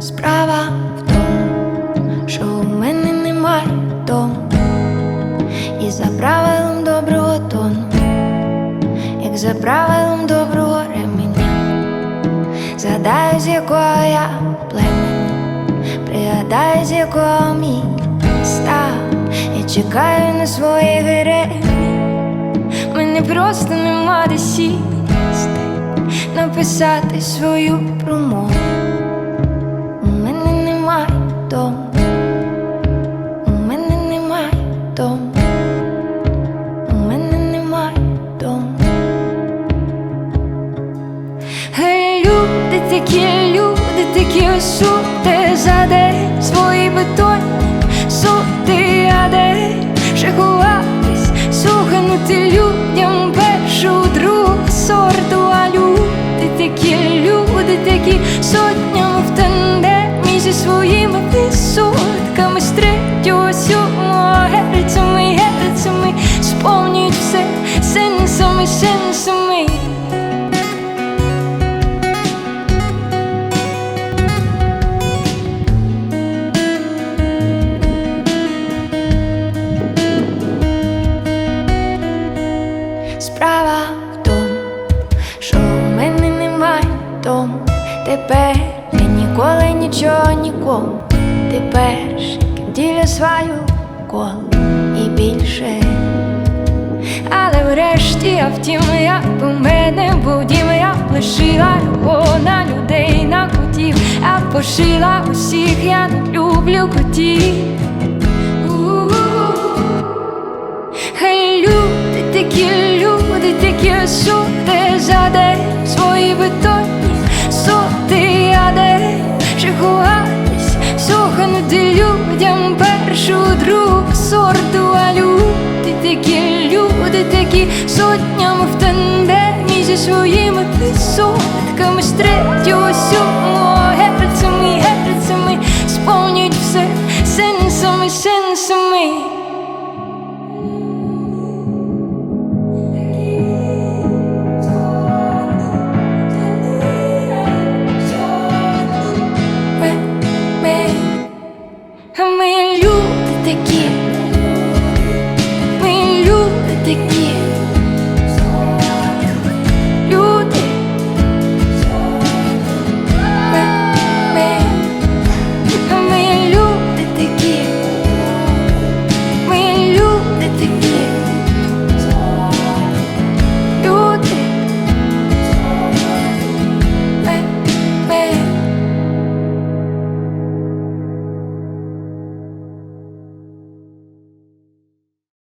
справа в тому, що в мене немає дому, і за правилом доброго тону, як за правилом доброго ремені, згадаю, з якого я племені, пригадаю, з якого міста, я чекаю на свої гири. Мене просто нема де сісти, написати свою промову. Ще ховатись, суханути людям першу другу сорту, а люди такі, люди такі. Сотнями в тандемі зі своїми висотками з третього сьомого герцями, герцями. Сповнюють все сенсами, сенсами. Тепер я ніколи нічого нікому. Ти перший діля свою колу і більше. Але врешті я втім, як у мене був я лишила його на людей, на котів, а пошила усіх, я не люблю котів. Хай люди такі, люди такі сути за день свої бетонні ховатись, сохнути людям першу другу сорту, а люди такі, люди такі. Сотнями в тандемі зі своїми висотками з третього сьомого герцями, герцями сповнюють все сенсами, сенсами.